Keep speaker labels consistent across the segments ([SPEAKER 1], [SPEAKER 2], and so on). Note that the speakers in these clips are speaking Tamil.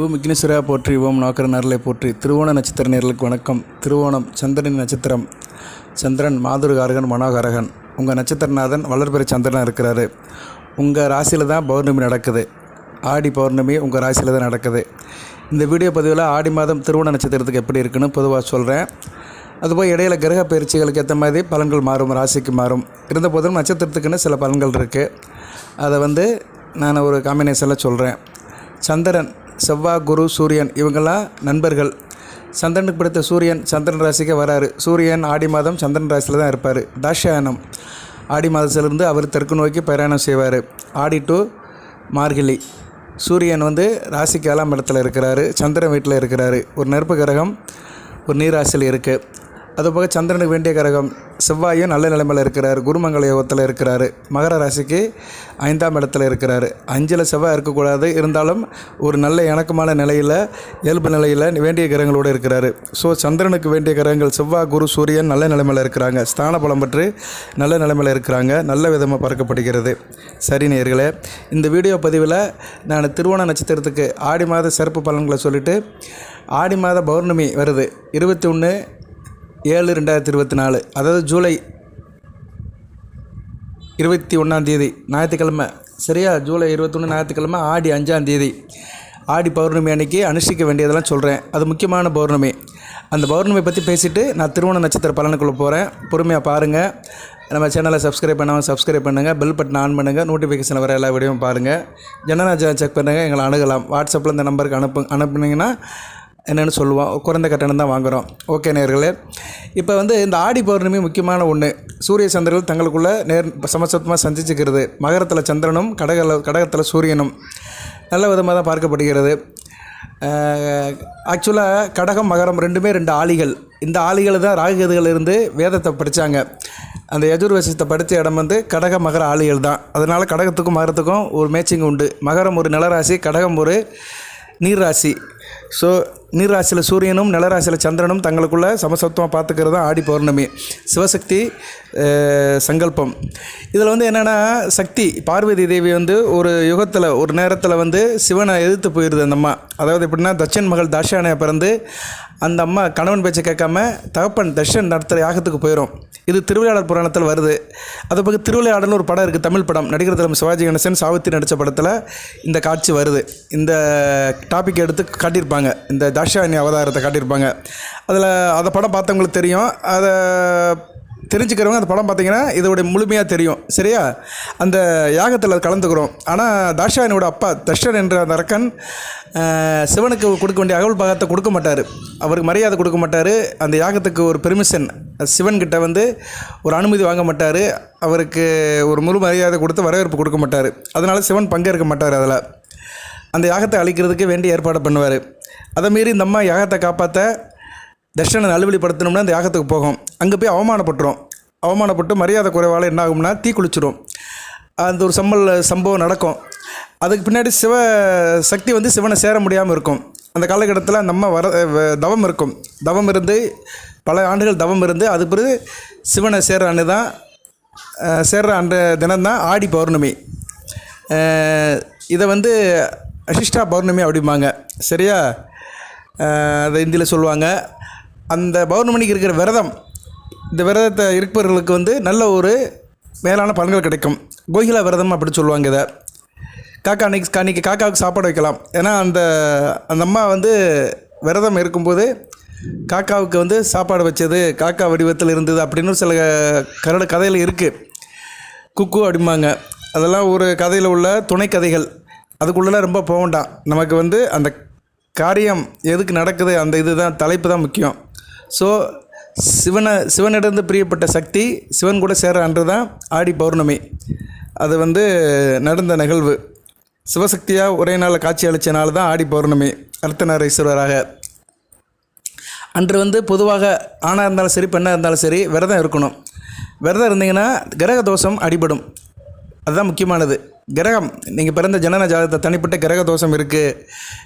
[SPEAKER 1] ஓம் விக்னேஸ்வரா போற்றி ஓம் நோக்கர நேரலை போற்றி. திருவோண நட்சத்திர நேர்களுக்கு வணக்கம். திருவோணம் சந்திரன் நட்சத்திரம். சந்திரன் மாதுருகாரகன் மனோகாரகன். உங்கள் நட்சத்திரநாதன் வளர்பிறை சந்திரனாக இருக்கிறாரு. உங்கள் ராசியில் தான் பௌர்ணமி நடக்குது. ஆடி பௌர்ணமி உங்கள் ராசியில் தான் நடக்குது. இந்த வீடியோ பதிவில் ஆடி மாதம் திருவோண நட்சத்திரத்துக்கு எப்படி இருக்குன்னு பொதுவாக சொல்கிறேன் அதுபோல் இடையில கிரக பயிற்சிகளுக்கு ஏற்ற மாதிரி பலன்கள் மாறும் ராசிக்கு மாறும். இருந்த போதிலும் நட்சத்திரத்துக்குன்னு சில பலன்கள் இருக்குது அதை வந்து நான் ஒரு காம்பினேஷனில் சொல்கிறேன் சந்திரன் செவ்வாய் குரு சூரியன் இவங்கெல்லாம் நண்பர்கள். சந்திரனுக்கு பிடித்த சூரியன் சந்திரன் ராசிக்கு வராரு. சூரியன் ஆடி மாதம் சந்திரன் ராசியில் தான் இருப்பார். தாஷாயனம் ஆடி மாதத்திலிருந்து அவர் தெற்கு நோக்கி பிரயாணம் செய்வார். ஆடி டு மார்கழி. சூரியன் வந்து ராசிக்கு ஏழாம் இடத்துல இருக்கிறாரு. சந்திரன் வீட்டில் இருக்கிறாரு. ஒரு நெருப்பு கிரகம் ஒரு நீராசியில் இருக்குது அதுபோக சந்திரனுக்கு வேண்டிய கிரகம் செவ்வாயும் நல்ல நிலைமையில் இருக்கிறார். குருமங்கல யோகத்தில் இருக்கிறாரு. மகர ராசிக்கு ஐந்தாம் இடத்துல இருக்கிறாரு. அஞ்சில் செவ்வாய் இருக்கக்கூடாது. இருந்தாலும் ஒரு நல்ல இணக்கமான நிலையில் இயல்பு நிலையில் வேண்டிய கிரகங்களோடு இருக்கிறாரு. ஸோ சந்திரனுக்கு வேண்டிய கிரகங்கள் செவ்வாய் குரு சூரியன் நல்ல நிலைமையில் இருக்கிறாங்க. ஸ்தான பலம் பெற்று நல்ல நிலைமையில் இருக்கிறாங்க. நல்ல விதமாக பார்க்கப்படுகிறது சரி நேர்களே இந்த வீடியோ பதிவில் நான் திருவோண நட்சத்திரத்துக்கு ஆடி மாத சிறப்பு பலன்களை சொல்லிவிட்டு ஆடி மாத பௌர்ணமி வருது. இருபத்தி ஒன்று ஏழு ரெண்டாயிரத்தி இருபத்தி நாலு அதாவது ஜூலை இருபத்தி ஒன்றாந்தேதி ஞாயிற்றுக்கிழமை. சரியா? ஜூலை இருபத்தொன்று ஞாயிற்றுக்கிழமை ஆடி அஞ்சாந்தேதி ஆடி பௌர்ணமி அன்னைக்கு அனுஷ்டிக்க வேண்டியதெல்லாம் சொல்கிறேன் அது முக்கியமான பௌர்ணமி. அந்த பௌர்ணமி பற்றி பேசிவிட்டு நான் திருவோண நட்சத்திர பலனுக்குள்ளே போகிறேன் பொறுமையாக பாருங்கள் நம்ம சேனலை சப்ஸ்கிரைப் பண்ணாமல் சப்ஸ்கிரைப் பண்ணுங்கள் பெல் பட்டன் ஆன் பண்ணுங்கள் நோட்டிஃபிகேஷன் வர எல்லா வீடியோவும் பாருங்கள் ஜனநாஜா செக் பண்ணுங்கள் எங்களை அணுகலாம். வாட்ஸ்அப்பில் இந்த நம்பருக்கு அனுப்பு அனுப்புனீங்கன்னா என்னென்னு சொல்லுவோம். குறைந்த கட்டணம் தான் வாங்குகிறோம் ஓகே நேர்களே. இப்போ வந்து இந்த ஆடி பௌர்ணமி முக்கியமான ஒன்று சூரிய சந்திரர்கள் தங்களுக்குள்ளே நேர் சமசத்தமாக சந்திச்சுக்கிறது மகரத்தில் சந்திரனும் கடகல கடகத்தில் சூரியனும். நல்ல விதமாக தான் பார்க்கப்படுகிறது. ஆக்சுவலாக கடகம் மகரம் ரெண்டுமே ரெண்டு ஆளிகள். இந்த ஆளிகள் தான் ராகுகதுகள் இருந்து வேதத்தை படித்தாங்க அந்த யஜுர்வேசத்தை படித்த இடம் வந்து கடக மகர ஆளிகள் தான். அதனால் கடகத்துக்கும் மகரத்துக்கும் ஒரு மேட்சிங் உண்டு. மகரம் ஒரு நிலராசி கடகம் ஒரு நீர்ராசி. ஸோ நீராசியில் சூரியனும் நிலராசியில் சந்திரனும் தங்களுக்குள்ள சமசத்துவமாக பார்த்துக்கிறது தான் ஆடி பௌர்ணமி. சிவசக்தி சங்கல்பம். இதில் வந்து என்னென்னா சக்தி பார்வதி தேவி வந்து ஒரு யுகத்தில் ஒரு நேரத்தில் வந்து சிவனை எதிர்த்து போயிடுது அந்த அம்மா. அதாவது எப்படின்னா தட்சன் மகள் தாஷானையை பிறந்து அந்த அம்மா கணவன் பேச்சை கேட்காம தகப்பன் தர்ஷன் நடத்துகிற யாகத்துக்கு போயிடும் இது திருவிளையாடல் புராணத்தில் வருது. அதை பக்கம் திருவிளையாடல்னு ஒரு படம் இருக்குது தமிழ் படம். நடிகர் தலைமை சிவாஜி கணேசன் சாவித்திரி நடித்த படத்தில் இந்த காட்சி வருது. இந்த டாபிக் எடுத்து காட்டியிருப்பாங்க. இந்த தாஷாயணி அவதாரத்தை காட்டியிருப்பாங்க. அதில் அந்த படம் பார்த்தவங்களுக்கு தெரியும். அதை தெரிஞ்சுக்கிறவங்க அந்த படம் பார்த்தீங்கன்னா இதோடைய முழுமையாக தெரியும். சரியா? அந்த யாகத்தில் அது கலந்துக்கிறோம். ஆனால் தாஷாயனோட அப்பா தர்ஷன் என்ற அந்த அரக்கன் சிவனுக்கு கொடுக்க வேண்டிய அகவல் பாகத்தை கொடுக்க மாட்டார். அவருக்கு மரியாதை கொடுக்க மாட்டார். அந்த யாகத்துக்கு ஒரு பெர்மிஷன் சிவன்கிட்ட வந்து ஒரு அனுமதி வாங்க மாட்டார். அவருக்கு ஒரு முழு மரியாதை கொடுத்து வரவேற்பு கொடுக்க மாட்டார். அதனால் சிவன் பங்கேற்க மாட்டார் அதில். அந்த யாகத்தை அழிக்கிறதுக்கு வேண்டிய ஏற்பாடு பண்ணுவார். அதை மீறி இந்த அம்மா யாகத்தை காப்பாற்ற தர்ஷனை நல்வழிப்படுத்தணும்னா அந்த யாகத்துக்கு போகும். அங்கே போய் அவமானப்பட்டுரும். அவமானப்பட்டு மரியாதை குறைவால் என்ன ஆகும்னா தீ குளிச்சிடும் அந்த ஒரு சம்பல் சம்பவம் நடக்கும். அதுக்கு பின்னாடி சிவ சக்தி வந்து சிவனை சேர முடியாமல் இருக்கும். அந்த காலகட்டத்தில் அந்த அம்மா வர வ- தவம் இருக்கும். தவம் இருந்து பல ஆண்டுகள் தவம் இருந்து அது பிறகு சிவனை சேர்கிற அன்று தான் சேர்கிற அன்று தினம்தான் ஆடி பௌர்ணமி. இதை வந்து அசிஷ்டா பௌர்ணமி அப்படிம்பாங்க. சரியா? அதை ஹிந்தியில் சொல்லுவாங்க. அந்த பௌர்ணமிக்கு இருக்கிற விரதம் இந்த விரதத்தை இருப்பவர்களுக்கு வந்து நல்ல ஒரு மேலான பலன்கள் கிடைக்கும். கோகிலா விரதம் அப்படின்னு சொல்லுவாங்க இதை. காக்கா அன்னைக்கு அன்றைக்கி காக்காவுக்கு சாப்பாடு வைக்கலாம். ஏன்னா அந்த அந்த அம்மா வந்து விரதம் இருக்கும்போது காக்காவுக்கு வந்து சாப்பாடு வச்சது காக்கா வடிவத்தில் இருந்தது அப்படின்னு சில கரடு கதையில் இருக்குது குக்கு அப்படிம்பாங்க. அதெல்லாம் ஒரு கதையில் உள்ள துணை கதைகள் அதுக்குள்ளெலாம் ரொம்ப போக வேண்டாம். நமக்கு வந்து அந்த காரியம் எதுக்கு நடக்குது அந்த இதுதான் தலைப்பு தான் முக்கியம். ஸோ சிவனை சிவனிடந்து பிரியப்பட்ட சக்தி சிவன் கூட சேர அன்று தான் ஆடி பௌர்ணமி. அது வந்து நடந்த நிகழ்வு. சிவசக்தியாக ஒரே நாளில் காட்சி அளித்த நாள் தான் ஆடி பௌர்ணமி அர்த்தநாரீஸ்வரராக. அன்று வந்து பொதுவாக ஆணாக இருந்தாலும் சரி பெண்ணாக இருந்தாலும் சரி விரதம் இருக்கணும். விரதம் இருந்தீங்கன்னா கிரக தோஷம் அடிபடும். அதுதான் முக்கியமானது. கிரகம் நீங்கள் பிறந்த ஜனன ஜாதகத்தை தனிப்பட்ட கிரக தோஷம் இருக்குது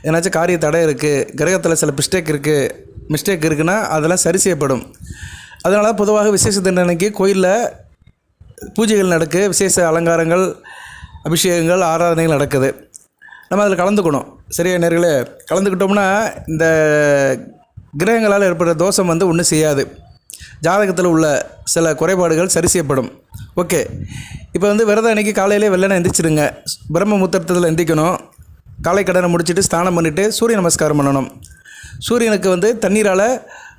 [SPEAKER 1] ஏன்னாச்சும் காரிய தடை இருக்குது கிரகத்தில் சில மிஸ்டேக் இருக்குது மிஸ்டேக் இருக்குன்னா அதெல்லாம் சரி செய்யப்படும். அதனால் பொதுவாக விசேஷ தினனைக்கு கோயிலில் பூஜைகள் நடக்கு விசேஷ அலங்காரங்கள் அபிஷேகங்கள் ஆராதனைகள் நடக்குது. நம்ம அதில் கலந்துக்கணும். சரியா நேர்களே? கலந்துக்கிட்டோம்னா இந்த கிரகங்களால் ஏற்படுற தோஷம் வந்து ஒன்றும் செய்யாது. ஜாதகத்தில் உள்ள சில குறைபாடுகள் சரி செய்யப்படும். ஓகே. இப்போ வந்து விரதம் அன்னைக்கு காலையிலே வெள்ளனை எந்திரிச்சிடுங்க. பிரம்ம முத்தத்தில் எந்திரிக்கணும் காலை கடனை முடிச்சுட்டு ஸ்நானம் பண்ணிவிட்டு சூரிய நமஸ்காரம் பண்ணணும். சூரியனுக்கு வந்து தண்ணீரால்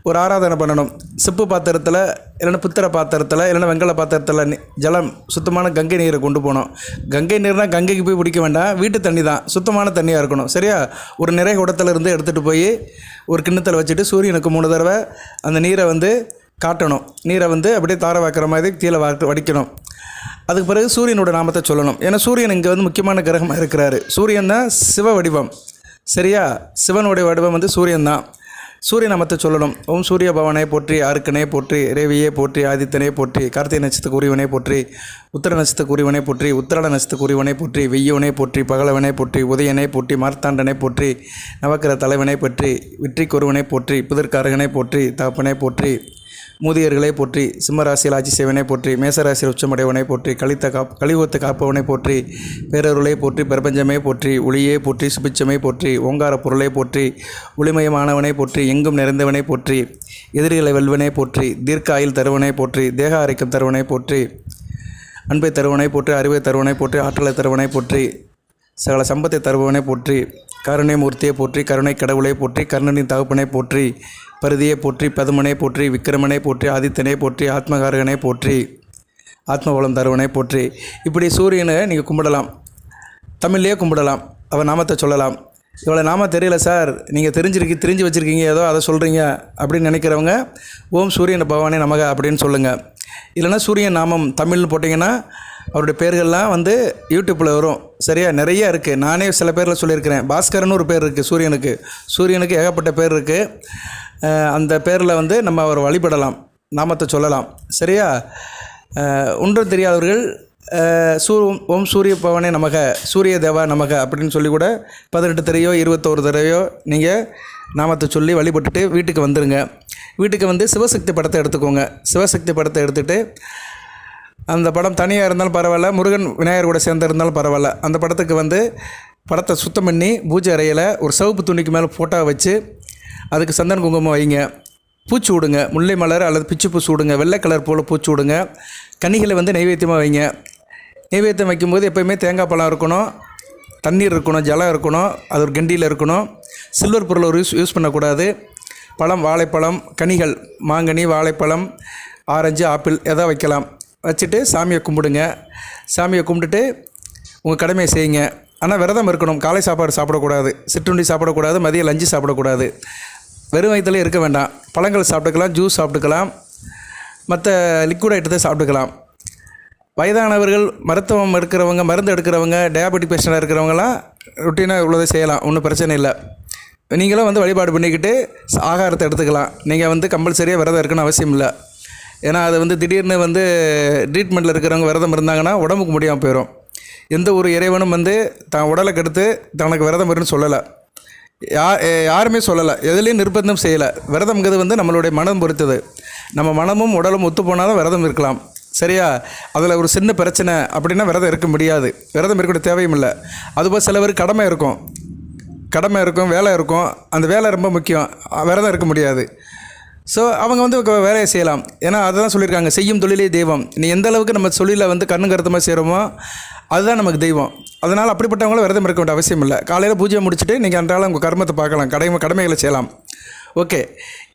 [SPEAKER 1] ஒரு ஆராதனை பண்ணணும். செப்பு பாத்திரத்தில் இல்லைன்னா புத்திர பாத்திரத்தில் இல்லைன்னா வெங்கல பாத்திரத்தில் ஜலம் சுத்தமான கங்கை நீரை கொண்டு போகணும். கங்கை நீர்னால் கங்கைக்கு போய் பிடிக்க வேண்டாம். வீட்டு தண்ணி தான். சுத்தமான தண்ணியாக இருக்கணும். சரியா? ஒரு நிறை குடத்துலேருந்து எடுத்துகிட்டு போய் ஒரு கிண்ணத்தில் வச்சுட்டு சூரியனுக்கு மூணு தடவை அந்த நீரை வந்து காட்டணும். நீரை வந்து அப்படியே தார வாக்குற மாதிரி கீழே வாக்கு வடிக்கணும். அதுக்கு பிறகு சூரியனோட நாமத்தை சொல்லணும். ஏன்னா சூரியன் இங்கே வந்து முக்கியமான கிரகமாக இருக்கிறாரு. சூரியன் தான் சிவ வடிவம். சரியா? சிவனுடைய வடிவம் வந்து சூரியன் தான். சூரிய நாமத்தை சொல்லணும். ஓம் சூரிய பவனை போற்றி அருக்கனே போற்றி ரேவியே போற்றி ஆதித்தனே போற்றி கார்த்திகை நட்சத்திரத்துக்கு உரியவனே போற்றி உத்தர நட்சத்திரத்துக்கு உரியவனே போற்றி உத்திராட நட்சத்திரத்துக்கு உரியவனே போற்றி வெய்யவனே போற்றி பகலவனே போற்றி உதயனை போற்றி மார்த்தாண்டனை போற்றி நவக்கிர தலைவனை பற்றி வெற்றி கொருவனை போற்றி புதற்காரகனை போற்றி தகப்பனை போற்றி மூதியர்களை போற்றி சிம்மராசியில் ஆட்சி செய்வனை போற்றி மேசராசியில் உச்சமடைவனை போற்றி கழித்த காப் கலியுகத்தை காப்பவனை போற்றி பேரருளை போற்றி பிரபஞ்சமே போற்றி ஒளியே போற்றி சுபிச்சமே போற்றி ஓங்கார பொருளை போற்றி ஒளிமயமானவனை போற்றி எங்கும் நிறைந்தவனை போற்றி எதிரிகளை வெல்வனை போற்றி தீர்க்க ஆயில் தருவனை போற்றி தேக ஆரோக்கியம் தருவனை போற்றி அன்பை தருவனை போற்றி அறிவை தருவனை போற்றி ஆற்றலை தருவனை போற்றி சகல சம்பத்தை தருபவனை போற்றி கருணை மூர்த்தியை போற்றி கருணை கடவுளை போற்றி கர்ணனின் தகப்பனை போற்றி பருதியை போற்றி பதுமனை போற்றி விக்கிரமனை போற்றி ஆதித்தனை போற்றி ஆத்மகாரகனை போற்றி ஆத்மபலம் தருவனை போற்றி. இப்படி சூரியனை நீங்கள் கும்பிடலாம். தமிழ்லேயே கும்பிடலாம். அவன் நாமத்தை சொல்லலாம். இவ்வளோ நாம தெரியல சார். நீங்கள் தெரிஞ்சிருக்கி தெரிஞ்சு வச்சுருக்கீங்க. ஏதோ அதை சொல்கிறீங்க அப்படின்னு நினைக்கிறவங்க ஓம் சூரியன் பகவானே நமக அப்படின்னு சொல்லுங்கள் இல்லைன்னா சூரியன் நாமம் தமிழ்னு போட்டிங்கன்னா அவருடைய பேர்கள்லாம் வந்து யூடியூப்பில் வரும். சரியா? நிறைய இருக்குது நானே சில பேரில் சொல்லியிருக்கிறேன். பாஸ்கரன் ஒரு பேர் இருக்குது சூரியனுக்கு. சூரியனுக்கு ஏகப்பட்ட பேர் இருக்குது அந்த பேரில் வந்து நம்ம அவர் வழிபடலாம் நாமத்தை சொல்லலாம். சரியா? ஒன்றும் தெரியாதவர்கள் சூ ஓம் சூரிய பவனே நமக சூரிய தேவா நமக அப்படின்னு சொல்லி கூட பதினெட்டு தடவையோ இருபத்தோரு தடவையோ நீங்கள் நாமத்தை சொல்லி வழிபட்டுட்டு வீட்டுக்கு வந்துடுங்க வீட்டுக்கு வந்து சிவசக்தி படத்தை எடுத்துக்கோங்க. சிவசக்தி படத்தை எடுத்துகிட்டு அந்த படம் தனியாக இருந்தாலும் பரவாயில்ல முருகன் விநாயகர் கூட சேர்ந்து இருந்தாலும் பரவாயில்ல. அந்த படத்துக்கு வந்து படத்தை சுத்தம் பண்ணி பூஜை அறையில் ஒரு சிவப்பு துணிக்கு மேலே ஃபோட்டோ வச்சு அதுக்கு சந்தன குங்குமம் வைங்க. பூச்சி விடுங்க முல்லை மலர் அல்லது பிச்சு பூச்சி விடுங்க வெள்ளை கலர் போல் பூச்சி விடுங்க கனிகளை வந்து நைவேத்தியமாக வைங்க. நைவேத்தியம் வைக்கும்போது எப்போயுமே தேங்காய் பழம் இருக்கணும். தண்ணீர் இருக்கணும். ஜலம் இருக்கணும். அது ஒரு கண்டியில் இருக்கணும். சில்வர் பொருள் ஒரு யூஸ் யூஸ் பண்ணக்கூடாது. பழம் வாழைப்பழம் கனிகள் மாங்கனி வாழைப்பழம் ஆரஞ்சு ஆப்பிள் எதாவது வைக்கலாம். வச்சுட்டு சாமியை கும்பிடுங்க. சாமியை கும்பிட்டுட்டு உங்கள் கடமையை செய்யுங்க. ஆனால் விரதம் இருக்கணும். காலை சாப்பாடு சாப்பிடக்கூடாது. சிற்றுண்டி சாப்பிடக்கூடாது. மதியம் லஞ்சு சாப்பிடக்கூடாது. வெறும் வயிற்றுல இருக்க வேண்டாம். பழங்கள் சாப்பிட்டுக்கலாம் ஜூஸ் சாப்பிட்டுக்கலாம். மற்ற லிக்விட் ஐட்டத்தை சாப்பிட்டுக்கலாம். வயதானவர்கள் மருத்துவம் எடுக்கிறவங்க மருந்து எடுக்கிறவங்க டயாபெட்டிக் பேஷண்ட்டாக இருக்கிறவங்களாம் ரொட்டீனாக உள்ளதை செய்யலாம். ஒன்றும் பிரச்சனை இல்லை. நீங்களும் வந்து வழிபாடு பண்ணிக்கிட்டு ஆகாரத்தை எடுத்துக்கலாம். நீங்கள் வந்து கம்பல்சரியாக விரதம் இருக்கணும்னு அவசியம் இல்லை. ஏன்னா அது வந்து திடீர்னு வந்து ட்ரீட்மெண்ட்டில் இருக்கிறவங்க விரதம் இருந்தாங்கன்னா உடம்புக்கு முடியாமல் போயிடும் எந்த ஒரு இறைவனும் வந்து தான் உடலை கெடுத்து தனக்கு விரதம் வரும்னு சொல்லலை. யா யாருமே சொல்லலை. எதுலேயும் நிர்பந்தம் செய்யலை. விரதம்ங்கிறது வந்து நம்மளுடைய மனம் பொறுத்தது. நம்ம மனமும் உடலும் ஒத்து போனால் தான் விரதம் இருக்கலாம். சரியா? அதில் ஒரு சின்ன பிரச்சனை அப்படின்னா விரதம் இருக்க முடியாது. விரதம் இருக்கக்கூடிய தேவையும் இல்லை. அதுபோல் சிலவர் கடமை இருக்கும். கடமை இருக்கும் வேலை இருக்கும். அந்த வேலை ரொம்ப முக்கியம். விரதம் இருக்க முடியாது. ஸோ அவங்க வந்து வேலையை செய்யலாம். ஏன்னா அதுதான் சொல்லியிருக்காங்க செய்யும் தொழிலே தெய்வம். நீ எந்த அளவுக்கு நம்ம தொழிலை வந்து கண்ணு கருத்தமாக செய்கிறோமோ அதுதான் நமக்கு தெய்வம். அதனால் அப்படிப்பட்டவங்களும் விரதம் இருக்க வேண்டிய அவசியம் இல்லை. காலையில் பூஜையை முடிச்சுட்டு நீங்கள் அன்றாலும் உங்கள் கர்மத்தை பார்க்கலாம். கடமை கடமைகளை செய்யலாம். ஓகே.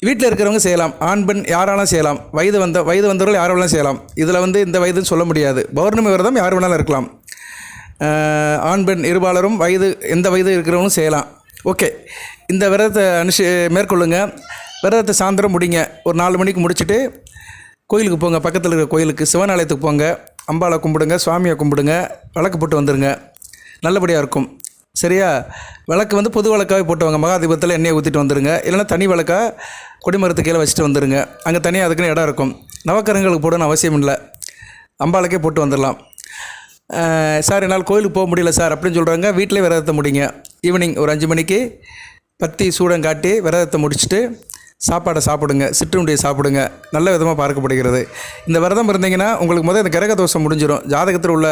[SPEAKER 1] வீட்டில் இருக்கிறவங்க செய்யலாம். ஆண் பெண் யாராலும் செய்யலாம். வயது வந்த வயது வந்தவர்கள் யார் வேணாலும் செய்யலாம். இதில் வந்து இந்த வயதுன்னு சொல்ல முடியாது. பௌர்ணமி விரதம் யார் வேணாலும் இருக்கலாம். ஆண் பெண் இருபாலரும் வயது எந்த வயது இருக்கிறவங்களும் செய்யலாம். ஓகே. இந்த விரதத்தை அனுஷி மேற்கொள்ளுங்கள் விரதத்தை சாயந்தரம் முடிங்க. ஒரு நாலு மணிக்கு முடிச்சுட்டு கோயிலுக்கு போங்க. பக்கத்தில் இருக்கிற கோயிலுக்கு சிவன் ஆலயத்துக்கு போங்க. அம்பாளை கும்பிடுங்க சுவாமியை கும்பிடுங்க விளக்கு போட்டு வந்துடுங்க நல்லபடியாக இருக்கும். சரியா? விளக்கு வந்து பொது விளக்காவே போட்டு வாங்க மகாதீபத்தில் எண்ணெயை ஊற்றிட்டு வந்துடுங்க இல்லைன்னா தனி விளக்கா கொடிமரத்து கீழே வச்சுட்டு வந்துடுங்க அங்கே தனியாக அதுக்குன்னு இடம் இருக்கும். நவக்கரங்களுக்கு போடணும்னு அவசியம் இல்லை. அம்பாளுக்கே போட்டு வந்துடலாம். சார் என்னால் கோயிலுக்கு போக முடியல சார் அப்படின்னு சொல்கிறாங்க வீட்டிலே விரதத்தை முடிங்க. ஈவினிங் ஒரு அஞ்சு மணிக்கு பத்தி சூடம் காட்டி விரதத்தை முடிச்சுட்டு சாப்பாடை சாப்பிடுங்க சிற்றுண்டியை சாப்பிடுங்க நல்ல விதமாக பார்க்கப்படுகிறது. இந்த விரதம் இருந்தீங்கன்னா உங்களுக்கு முதல் இந்த கிரக தோஷம் முடிஞ்சிடும் ஜாதகத்தில் உள்ள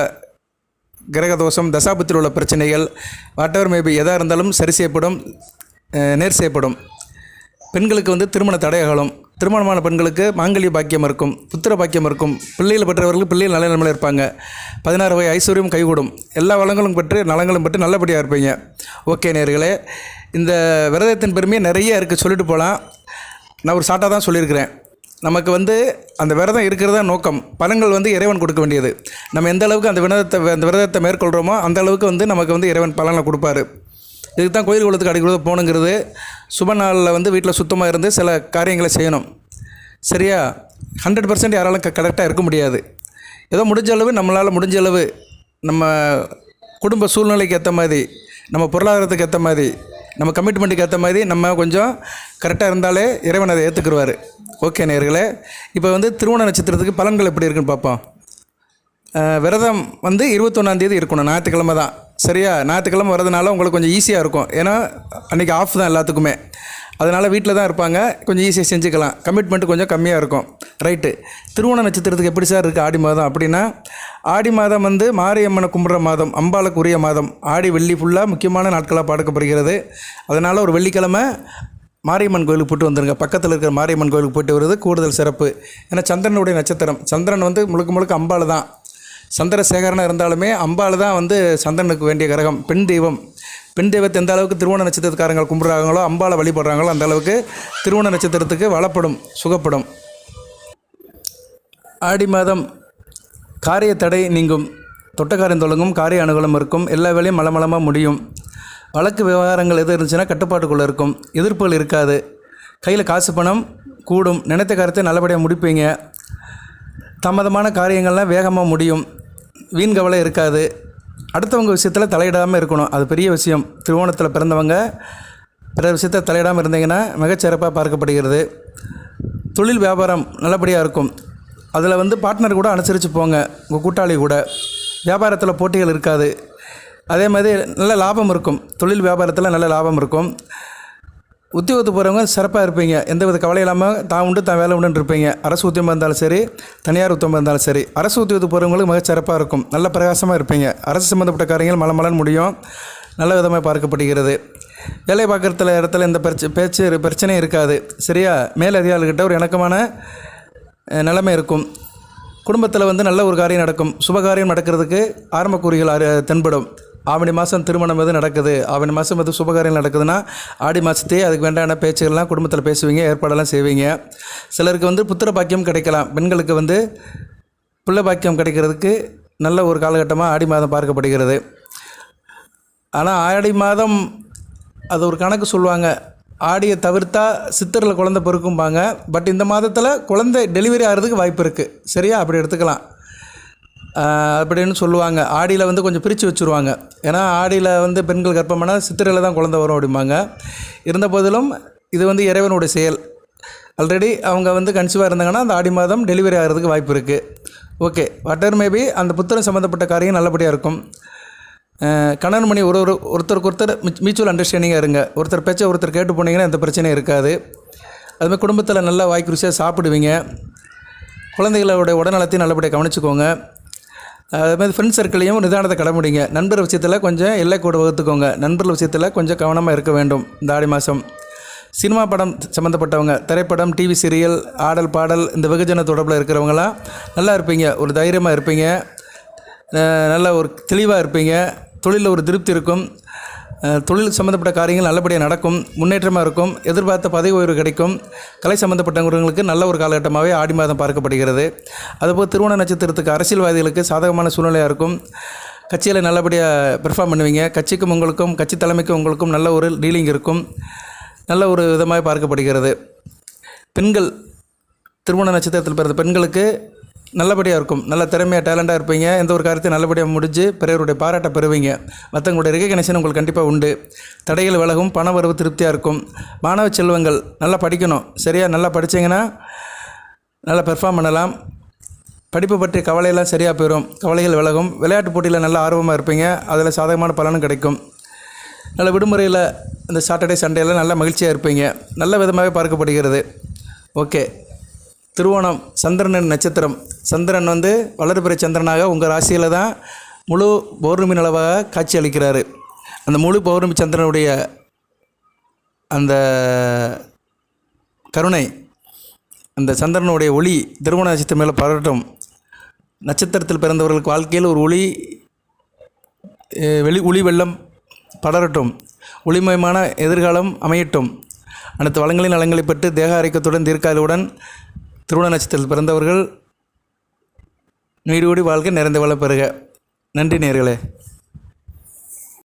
[SPEAKER 1] கிரக தோஷம் தசாபத்தில் உள்ள பிரச்சனைகள் வாட்டவர் மேபி எதாக இருந்தாலும் சரி செய்யப்படும் நேர் செய்யப்படும். பெண்களுக்கு வந்து திருமண தடையாகலும் திருமணமான பெண்களுக்கு மாங்கல்ய பாக்கியம் இருக்கும் புத்திர பாக்கியம் இருக்கும். பிள்ளைகள் பெற்றவர்களுக்கு பிள்ளைகள் நல்ல நிலைமையில் இருப்பாங்க. பதினாறு வகை ஐஸ்வர்யம் கைகூடும். எல்லா வளங்களும் பெற்று நலங்களும் பெற்று நல்லபடியாக இருப்பீங்க. ஓகே நேர்களே இந்த விரதத்தின் பெருமையை நிறைய இருக்குது சொல்லிட்டு போகலாம் நான் ஒரு ஷார்ட்டாக தான் சொல்லியிருக்கிறேன். நமக்கு வந்து அந்த விரதம் இருக்கிறதா நோக்கம். பலன்கள் வந்து இறைவன் கொடுக்க வேண்டியது. நம்ம எந்த அளவுக்கு அந்த விரதத்தை அந்த விரதத்தை மேற்கொள்கிறோமோ அந்த அளவுக்கு வந்து நமக்கு வந்து இறைவன் பலனை கொடுப்பாரு. இதுக்கு தான் கோயில் குளத்துக்கு அடிக்கிறது போகணுங்கிறது சுப நாளில் வந்து வீட்டில் சுத்தமாக இருந்து சில காரியங்களை செய்யணும். சரியா? ஹண்ட்ரட் பர்சன்ட் யாராலும் கரெக்டாக இருக்க முடியாது. ஏதோ முடிஞ்ச அளவு நம்மளால் முடிஞ்ச அளவு நம்ம குடும்ப சூழ்நிலைக்கு ஏற்ற மாதிரி நம்ம பொருளாதாரத்துக்கு ஏற்ற மாதிரி நம்ம கமிட்மெண்ட்டுக்கு ஏற்ற மாதிரி நம்ம கொஞ்சம் கரெக்டாக இருந்தாலே இறைவன் அதை ஏற்றுக்குருவார் ஓகே நேர்களே இப்போ வந்து திருவோண நட்சத்திரத்துக்கு பலன்கள் எப்படி இருக்குன்னு பார்ப்போம். விரதம் வந்து இருபத்தொன்னாந்தேதி இருக்கணும். ஞாயிற்றுக்கிழமை தான். சரியா? ஞாயிற்றுக்கிழமை வரதுனால உங்களுக்கு கொஞ்சம் ஈஸியாக இருக்கும். ஏன்னா அன்றைக்கி ஆஃப் தான் எல்லாத்துக்குமே. அதனால் வீட்டில் தான் இருப்பாங்க. கொஞ்சம் ஈஸியாக செஞ்சுக்கலாம். கமிட்மெண்ட் கொஞ்சம் கம்மியாக இருக்கும். ரைட்டு திருவோண நட்சத்திரத்துக்கு எப்படி சார் இருக்குது ஆடி மாதம்? அப்படின்னா ஆடி மாதம் வந்து மாரியம்மனை கும்பிட்ற மாதம் அம்பாளுக்கு உரிய மாதம். ஆடி வெள்ளி ஃபுல்லாக முக்கியமான நாட்களாக பார்க்கப்படுகிறது. அதனால் ஒரு வெள்ளிக்கிழமை மாரியம்மன் கோயிலுக்கு போட்டு வந்துருங்க. பக்கத்தில் இருக்கிற மாரியம்மன் கோயிலுக்கு போயிட்டு வருது கூடுதல் சிறப்பு. ஏன்னா சந்திரனுடைய நட்சத்திரம். சந்திரன் வந்து முழுக்க முழுக்க அம்பாள் தான். சந்திரசேகரனாக இருந்தாலுமே அம்பாள் தான் வந்து சந்திரனுக்கு வேண்டிய கிரகம். பெண் தெய்வம். பெண் தெய்வத்தை எந்த அளவுக்கு திருவோண நட்சத்திரக்காரங்க கும்பிட்றாங்களோ அம்பாவை வழிபடுறாங்களோ அந்த அளவுக்கு திருவோண நட்சத்திரத்துக்கு வளப்படும் சுகப்படும். ஆடி மாதம் காரிய தடை நீங்கும். தொட்டக்காரியம் தொடங்கும் காரிய அணுகலும் இருக்கும். எல்லா வேலையும் மலமளமாக முடியும். வழக்கு விவகாரங்கள் எது இருந்துச்சுன்னா கட்டுப்பாட்டுக்குள்ளே இருக்கும். எதிர்ப்புகள் இருக்காது. கையில் காசு பணம் கூடும். நினைத்த காரியத்தை நல்லபடியாக முடிப்பீங்க. தாமதமான காரியங்கள்லாம் வேகமாக முடியும். வீண் கவலை இருக்காது. அடுத்தவங்க விஷயத்தில் தலையிடாமல் இருக்கணும். அது பெரிய விஷயம். திருவோணத்தில் பிறந்தவங்க பிற விஷயத்தில் தலையிடாமல் இருந்தீங்கன்னா மிகச்சிறப்பாக பார்க்கப்படுகிறது. தொழில் வியாபாரம் நல்லபடியாக இருக்கும். அதில் வந்து பார்ட்னர் கூட அனுசரித்து போங்க. உங்கள் கூட்டாளி கூட. வியாபாரத்தில் போட்டிகள் இருக்காது. அதே மாதிரி நல்ல லாபம் இருக்கும். தொழில் வியாபாரத்தில் நல்ல லாபம் இருக்கும். உத்தியோகத்துக்கு போகிறவங்க சிறப்பாக இருப்பீங்க. எந்த வித கவலை இல்லாமல் தான் உண்டு தான் வேலை உண்டுன்னு இருப்பீங்க. அரசு உத்தியமாக இருந்தாலும் சரி தனியார் உத்தியமாக இருந்தாலும் சரி அரசு உத்தியோகத்துக்கு போகிறவங்களுக்கு மிக சிறப்பாக இருக்கும். நல்ல பிரகாசமாக இருப்பீங்க. அரசு சம்மந்தப்பட்ட காரியங்கள் மல மலன்னு முடியும். நல்ல விதமாக பார்க்கப்படுகிறது. வேலை பார்க்குறதுல இடத்துல எந்த பிரச்ச பேச்சு பிரச்சனையும் இருக்காது. சரியா? மேலதிகாரிகிட்ட ஒரு இணக்கமான நிலைமை இருக்கும். குடும்பத்தில் வந்து நல்ல ஒரு காரியம் நடக்கும். சுபகாரியம் நடக்கிறதுக்கு ஆரம்ப குறிகள் தென்படும். ஆவணி மாதம் திருமணம் எது நடக்குது? ஆவணி மாதம் எது சுபகாரியம் நடக்குதுன்னா ஆடி மாதத்தையே அதுக்கு வேண்டான பேச்சுகள்லாம் குடும்பத்தில் பேசுவீங்க ஏற்பாடெல்லாம் செய்வீங்க. சிலருக்கு வந்து புத்திர பாக்கியம் கிடைக்கலாம். பெண்களுக்கு வந்து பிள்ளை பாக்கியம் கிடைக்கிறதுக்கு நல்ல ஒரு காலகட்டமாக ஆடி மாதம் பார்க்கப்படுகிறது. ஆனால் ஆடி மாதம் அது ஒரு கணக்கு சொல்லுவாங்க. ஆடியை தவிர்த்தா சித்தரில் குழந்தை பிறக்கும்பாங்க. பட் இந்த மாதத்தில் குழந்தை டெலிவரி ஆகிறதுக்கு வாய்ப்பு இருக்குது சரியா? அப்படி எடுத்துக்கலாம். அப்படின்னு சொல்லுவாங்க. ஆடியில் வந்து கொஞ்சம் பிரித்து வச்சுருவாங்க. ஏன்னா ஆடியில் வந்து பெண்கள் கர்ப்பமானால் சித்திரையில் தான் குழந்த வரும் அப்படிம்பாங்க. இருந்த போதிலும் இது வந்து இறைவனுடைய செயல். ஆல்ரெடி அவங்க வந்து கன்சீவாக இருந்தாங்கன்னா அந்த ஆடி மாதம் டெலிவரி ஆகிறதுக்கு வாய்ப்பு இருக்குது ஓகே வாட்டர் மேபி அந்த புத்திரம் சம்மந்தப்பட்ட காரியம் நல்லபடியாக இருக்கும். கணவன் மணி ஒரு ஒரு ஒருத்தருக்கு ஒருத்தர் மியூச்சுவல் அண்டர்ஸ்டாண்டிங்காக இருங்க. ஒருத்தர் பேச்சை ஒருத்தர் கேட்டு போனீங்கன்னா எந்த பிரச்சனையும் இருக்காது. அதுமாதிரி குடும்பத்தில் நல்லா வாய்க்குருசியாக சாப்பிடுவீங்க. குழந்தைகளோட உடல்நலத்தையும் நல்லபடியாக கவனிச்சுக்கோங்க. அதுமாதிரி ஃப்ரெண்ட்ஸ் சர்க்கிளையும் நிதானத்தை கடமுடிங்க நண்பர் விஷயத்தில் கொஞ்சம் எல்லை கூட வகுத்துக்கோங்க. நண்பர்கள் விஷயத்தில் கொஞ்சம் கவனமாக இருக்க வேண்டும். இந்த ஆடி மாதம் சினிமா படம் சம்மந்தப்பட்டவங்க திரைப்படம் டிவி சீரியல் ஆடல் பாடல் இந்த வெகுஜன தொடர்பில் இருக்கிறவங்களாம் நல்லா இருப்பீங்க. ஒரு தைரியமாக இருப்பீங்க. நல்லா நல்ல ஒரு தெளிவாக இருப்பீங்க. தொழிலில் ஒரு திருப்தி இருக்கும். தொழில் சம்மந்தப்பட்ட காரியங்கள் நல்லபடியாக நடக்கும் முன்னேற்றமாக இருக்கும் எதிர்பார்த்த பதவி உயர்வு கிடைக்கும் கலை சம்மந்தப்பட்டவங்களுக்கு நல்ல ஒரு காலகட்டமாகவே ஆடி மாதம் பார்க்கப்படுகிறது. அதுபோல் திருவோண நட்சத்திரத்துக்கு அரசியல்வாதிகளுக்கு சாதகமான சூழ்நிலையாக இருக்கும். கட்சியில் நல்லபடியாக பெர்ஃபார்ம் பண்ணுவீங்க. கட்சிக்கும் உங்களுக்கும் கட்சி தலைமைக்கும் உங்களுக்கும் நல்ல ஒரு டீலிங் இருக்கும். நல்ல ஒரு விதமாக பார்க்கப்படுகிறது. பெண்கள் திருமண நட்சத்திரத்தில் பிறந்த பெண்களுக்கு நல்லபடியாக இருக்கும். நல்ல திறமையாக டேலண்ட்டாக இருப்பீங்க. எந்த ஒரு காரியத்தையும் நல்லபடியாக முடிஞ்சு பிறருடைய பாராட்டை பெறுவீங்க. மற்றவங்களுடைய ரெகக்னேஷன் உங்களுக்கு கண்டிப்பாக உண்டு. தடைகள் விலகும் பண வரவு திருப்தியாக இருக்கும். மாணவ செல்வங்கள் நல்லா படிக்கணும். சரியாக நல்லா படிச்சீங்கன்னா நல்லா பெர்ஃபார்ம் பண்ணலாம். படிப்பு பற்றிய கவலையெல்லாம் சரியாக போயிடும் கவலைகள் விலகும். விளையாட்டு போட்டியில் நல்லா ஆர்வமாக இருப்பீங்க. அதில் சாதகமான பலனும் கிடைக்கும். நல்ல விடுமுறையில் இந்த சாட்டர்டே சண்டேல நல்ல மகிழ்ச்சியாக இருப்பீங்க. நல்ல விதமாகவே பார்க்கப்படுகிறது. ஓகே திருவோணம் சந்திரனின் நட்சத்திரம். சந்திரன் வந்து வளர்பிறை சந்திரனாக உங்கள் ராசியில் தான் முழு பௌர்ணமி நிலவாக காட்சி அளிக்கிறார். அந்த முழு பௌர்ணமி சந்திரனுடைய அந்த கருணை அந்த சந்திரனுடைய ஒளி திருமண நட்சத்திரம் மேலே பரட்டும் நட்சத்திரத்தில் பிறந்தவர்களுக்கு வாழ்க்கையில் ஒரு ஒளி வெளி ஒளி வெள்ளம் படரட்டும். ஒளிமயமான எதிர்காலம் அமையட்டும். அனைத்து வளங்களின் நலங்களை பெற்று தேக ஆரோக்கியத்துடன் தீர்க்காலுடன் திருமண நட்சத்திரத்தில் பிறந்தவர்கள் நீடோடி வாழ்க்கை நிறைந்த வள பெறுக. நன்றி நேர்களே.